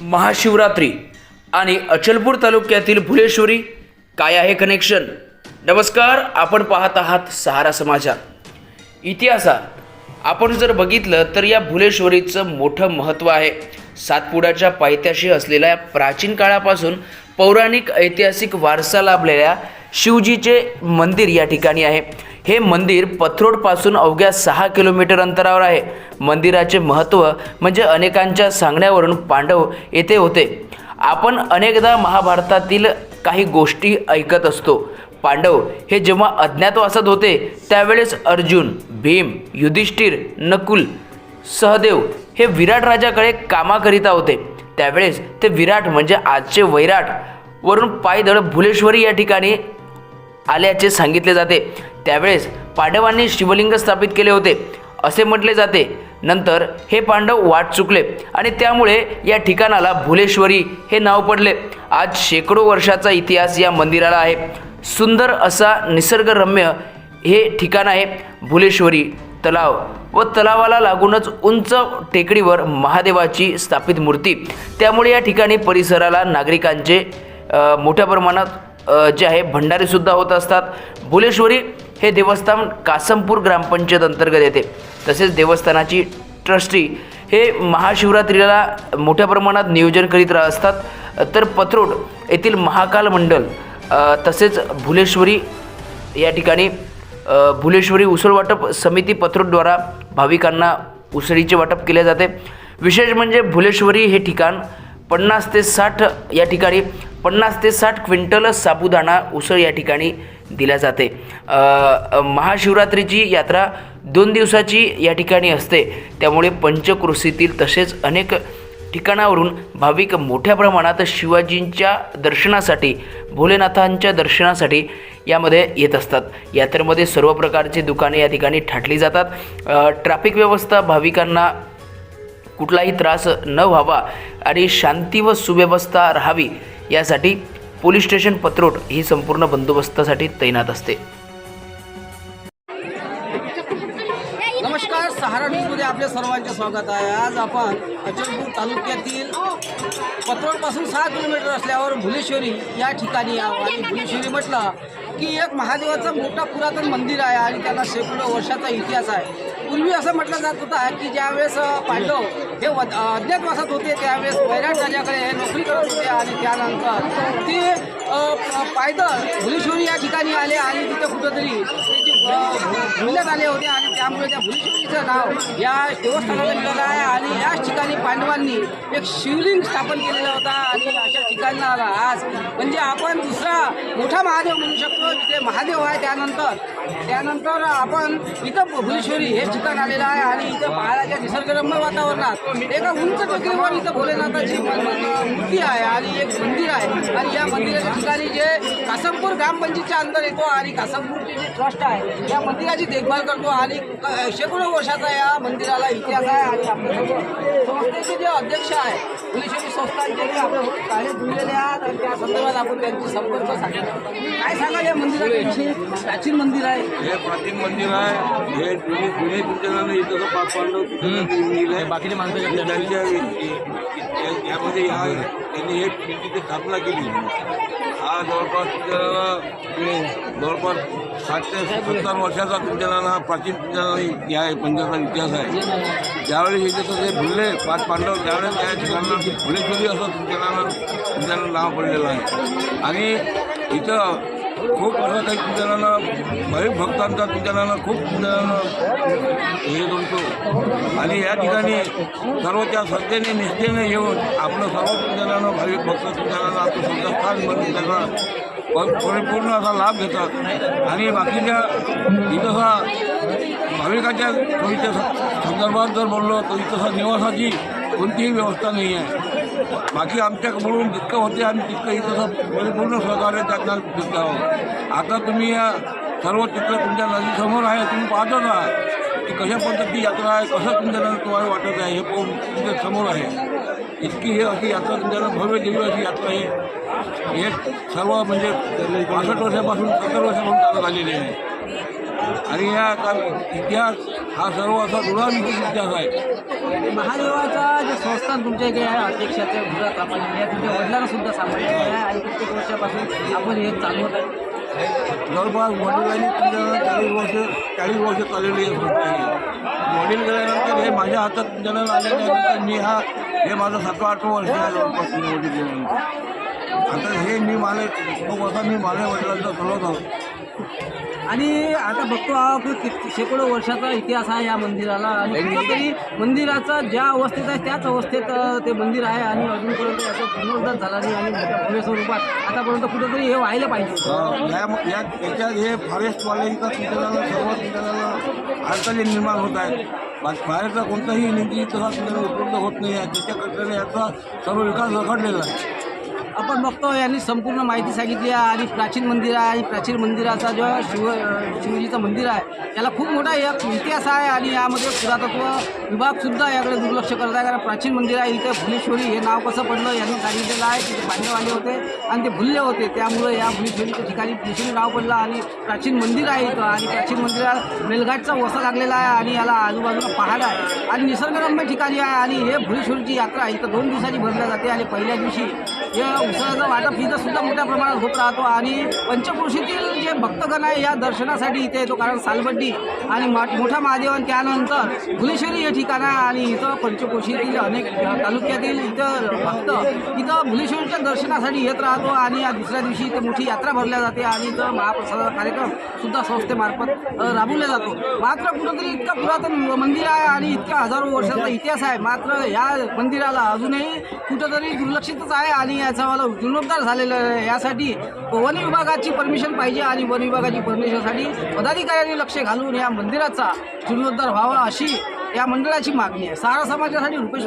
महाशिवरात्री आणि अचलपूर तालुक्यातील भुलेश्वरी काय आहे कनेक्शन नमस्कार आपण पाहत आहात सहारा समाचार. इतिहासात आपण जर बघितलं तर या भुलेश्वरीचं मोठं महत्त्व आहे. सातपुड्याच्या पायथ्याशी असलेल्या प्राचीन काळापासून पौराणिक ऐतिहासिक वारसा लाभलेल्या शिवजीचे मंदिर या ठिकाणी आहे. हे मंदिर पथरोडपासून अवघ्या सहा किलोमीटर अंतरावर आहे. मंदिराचे महत्त्व म्हणजे अनेकांच्या सांगण्यावरून पांडव येथे होते. आपण अनेकदा महाभारतातील काही गोष्टी ऐकत असतो. पांडव हे जेव्हा अज्ञातवासात होते त्यावेळेस अर्जुन भीम युधिष्ठिर नकुल सहदेव हे विराट राजाकडे कामाकरिता होते. त्यावेळेस ते विराट म्हणजे आजचे वैराट. वरून पायदळ भुलेश्वरी या ठिकाणी आल्याचे सांगितले जाते. त्यावेळेस पांडवांनी शिवलिंग स्थापित केले होते. असे म्हटले जाते. नंतर हे पांडव वाट चुकले आणि त्यामुळे या ठिकाणाला भुलेश्वरी हे नाव पडले. आज शेकडो वर्षाचा इतिहास या मंदिराला आहे. सुंदर असा निसर्गरम्य हे ठिकाण आहे. भुलेश्वरी तलाव व तलावाला लागूनच उंच टेकडीवर महादेवाची स्थापित मूर्ती. त्यामुळे या ठिकाणी परिसराला नागरिकांचे मोठ्या प्रमाणात जे आहे भंडारेसुद्धा होत असतात. भुलेश्वरी हे देवस्थान कासमपूर ग्रामपंचायत अंतर्गत येते. तसेच देवस्थानाची ट्रस्टी हे महाशिवरात्रीला मोठ्या प्रमाणात नियोजन करीत राह असतात. तर पत्रोड येथील महाकाल मंडल तसेच भुलेश्वरी या ठिकाणी भुलेश्वरी उसळ वाटप समिती पत्रोडद्वारा भाविकांना उसळीचे वाटप केले जाते. विशेष म्हणजे भुलेश्वरी हे ठिकाण पन्नास ते साठ या ठिकाणी पन्नास ते साठ क्विंटल साबुदाणा उसळ या ठिकाणी दिल्या जाते. महाशिवरात्रीची यात्रा दोन दिवसाची या ठिकाणी असते. त्यामुळे पंचक्रोशीतील तसेच अनेक ठिकाणावरून भाविक मोठ्या प्रमाणात शिवाजींच्या दर्शनासाठी भोलेनाथांच्या दर्शनासाठी यामध्ये येत असतात. यात्रेमध्ये सर्व प्रकारची दुकाने या ठिकाणी ठाटली जातात. ट्रॅफिक व्यवस्था भाविकांना कुठलाही त्रास न व्हावा आणि शांती व सुव्यवस्था राहावी यासाठी पोलीस स्टेशन पत्रोट ही संपूर्ण बंदोबस्तासाठी तैनात असते. नमस्कार सहारा न्यूजमध्ये आपल्या सर्वांचे स्वागत आहे. आज आपण अचलपूर तालुक्यातील पत्रोडपासून सहा किलोमीटर असल्यावर भुलेश्वरी या ठिकाणी आणि भुलेश्वरी म्हटलं की एक महादेवाचं मोठा पुरातन मंदिर आहे आणि त्याला शेकडो वर्षाचा इतिहास आहे. पूर्वी असं म्हटलं जात होतं की ज्यावेळेस पांडव हे अज्ञात अज्ञातवासात होते त्यावेळेस वैराट राजाकडे हे नोकरी करत होते आणि त्यानंतर ते पायदळ भुलेश्वरी या ठिकाणी आले आणि तिथे कुठंतरी भुलण्यात आले होते आणि त्यामुळे त्या भुलेश्वरीचं नाव या देवस्थानाला मिळालं आहे आणि याच ठिकाणी पांडवांनी एक शिवलिंग स्थापन केलेला होता आणि अशा ठिकाणाला आज म्हणजे आपण दुसरा मोठा महादेव म्हणू शकतो तिथे महादेव आहे त्यानंतर त्यानंतर आपण इथं भुवनेश्वरी हे ठिकाण आलेलं आहे आणि इथं पहाडाच्या निसर्गरम्य वातावरणात एका उंच टेकडीवर इथं भोलेनाथाची मूर्ती आहे आणि एक मंदिर आहे. आणि या मंदिराच्या ठिकाणी जे कासमपूर ग्रामपंचायतच्या अंतर येतो आणि कासमपूरचे जे ट्रस्ट आहे या मंदिराची देखभाल करतो आणि शेकडो वर्षाचा या मंदिराला इतिहास आहे आणि आपल्या संस्थेचे जे अध्यक्ष आहे भुवनेश्वरी संस्थांचे जे आपल्या कार्य जुळलेले आहेत आणि त्या संदर्भात आपण त्यांची संपर्क साधला. काय सांगाल या मंदिराविषयी? प्राचीन मंदिर आहे. हे प्राचीन मंदिर आहे. हे जुने जुने तुमच्या इथं पाच पांडव बाकीचे माणसं यामध्ये या त्यांनी हे पिंडीची स्थापना केली. हा जवळपास जवळपास साठ ते सत्तर वर्षाचा तुमच्या प्राचीन तुमच्या या पंजाबचा इतिहास आहे. ज्यावेळी इथे ते भुलले पाच पांडव त्यावेळेस त्या ठिकाणा भुलेश्वरी असं तुमच्या नाव तुमच्या नाव पडलेलं आहे. आणि इथं खूप काही तुमच्या भाविक भक्तांचा तुमच्या खूप हे करतो. आणि या ठिकाणी सर्व त्या श्रद्धेने निष्ठेने येऊन आपलं सर्व तुमच्या भाविक भक्त तुमच्या आपलं श्रद्धास्थान म्हणून त्याचा परिपूर्ण असा लाभ घेतात. आणि बाकीच्या इथं भाविकाच्या सोयीच्या संदर्भात जर बोललो तर इथं निवासाची कोणतीही व्यवस्था नाही आहे. बाकी आमच्याकडून जितकं होते आम्ही तितकं इथं परिपूर्ण सहकार्य त्यांना देत आहोत आता तुम्ही या सर्व चित्र तुमच्या नदीसमोर आहे तुम्ही पाहतच आहात की कशा पद्धती यात्रा आहे कसं तुमच्या तुम्हाला वाटत आहे हे पाहून तुमच्यासमोर आहे. इतकी हे अशी यात्रा तुमच्याला भव्य दिव्य अशी यात्रा आहे. हे सर्व म्हणजे पासष्ट वर्षापासून सत्तर वर्षापासून चालत आलेली आहे. आणि या का इतिहास हा सर्व असा धुळाविक इतिहास आहे. महादेवाचा जे संस्थान तुमच्या इकडे आहे अध्यक्षाचे गुजरात आपण हे तुमच्या वडिलांना सुद्धा सांभाळलेलं आहे आणि प्रत्येक वर्षापासून आपण हे चालवत आहे जवळपास वडिलांनी तुमच्या चाळीस वर्ष चाळीस वर्ष चाललेली आहे ही वडील गेल्यानंतर हे माझ्या हातात जन्म आल्यानंतर मी हा हे माझं सातवं आठवं वर्ष आहे जवळपास वडील गेल्यानंतर. आता हे मी मला खूप असा मी माझ्या वडिलांचा चालवत आहोत. आणि आता बघतो आहोत की किती- शेकडो वर्षाचा इतिहास आहे या मंदिराला. आणि कुठंतरी मंदिराचं ज्या अवस्थेत आहे त्याच अवस्थेत ते मंदिर आहे आणि अजूनपर्यंत याचा पुनरुद्धार झाला नाही आणि भव्य स्वरूपात आतापर्यंत कुठंतरी हे व्हायला पाहिजे. याच्यात हे फॉरेस्टवाल्यांचा तुमच्याला सर्व तुमच्याला अडचणी निर्माण होत आहेत. बा- बाहेरचा कोणताही निधी तसा तुमच्याला उपलब्ध होत नाही आहे. त्याच्याकडे याचा सर्व विकास रखडलेला आहे. आपण बघतो यांनी संपूर्ण माहिती सांगितली आहे. आणि प्राचीन मंदिर आहे आणि प्राचीन मंदिराचा जो शिव शिवजीचं मंदिर आहे त्याला खूप मोठा एक इतिहास आहे. आणि यामध्ये पुरातत्व विभागसुद्धा याकडे दुर्लक्ष करत आहे. कारण प्राचीन मंदिर आहे इथे भुलेश्वरी हे नाव कसं पडलं यांनी सांगितलेलं आहे तिथे पांडव आले होते आणि ते भुल्ले होते. त्यामुळे या भुलेश्वरीच्या ठिकाणी भुलेश्वरी नाव पडलं आणि प्राचीन मंदिर आहे इथं. आणि प्राचीन मंदिरात मेलघाटचा वसा लागलेला आहे आणि याला आजूबाजूला पहाड आहे. आणि निसर्गरम्य ठिकाणी आहे. आणि हे भुलेश्वरीची यात्रा इथं दोन दिवसाची भरल्या जाते आणि पहिल्या दिवशी या उत्सवाचं वाटप इथं सुद्धा मोठ्या प्रमाणात होत राहतो आणि पंचक्रोशीतील जे भक्तगण आहे या दर्शनासाठी इथे येतो. कारण सालबड्डी आणि मोठा महादेव आणि त्यानंतर भुलेश्वरी हे ठिकाण आहे आणि इथं पंचक्रोशीतील अनेक तालुक्यातील इथं भक्त इथं भुलेश्वरीच्या दर्शनासाठी येत राहतो आणि या दुसऱ्या दिवशी इथं मोठी यात्रा भरल्या जाते आणि इथं महाप्रसादाचा कार्यक्रम सुद्धा संस्थेमार्फत राबवला जातो. मात्र कुठंतरी इतकं पुरातन मंदिर आहे आणि इतका हजारो वर्षाचा इतिहास आहे. मात्र या मंदिराला अजूनही कुठंतरी दुर्लक्षितच आहे आणि याचा मला जीर्णोद्धार झालेला आहे. यासाठी वन विभागाची परमिशन पाहिजे आणि वन विभागाची परमिशनसाठी पदाधिकाऱ्यांनी लक्ष घालून या मंदिराचा जीर्णोद्धार व्हावा अशी या मंडळाची मागणी आहे. सारा समाजासाठी रुपेश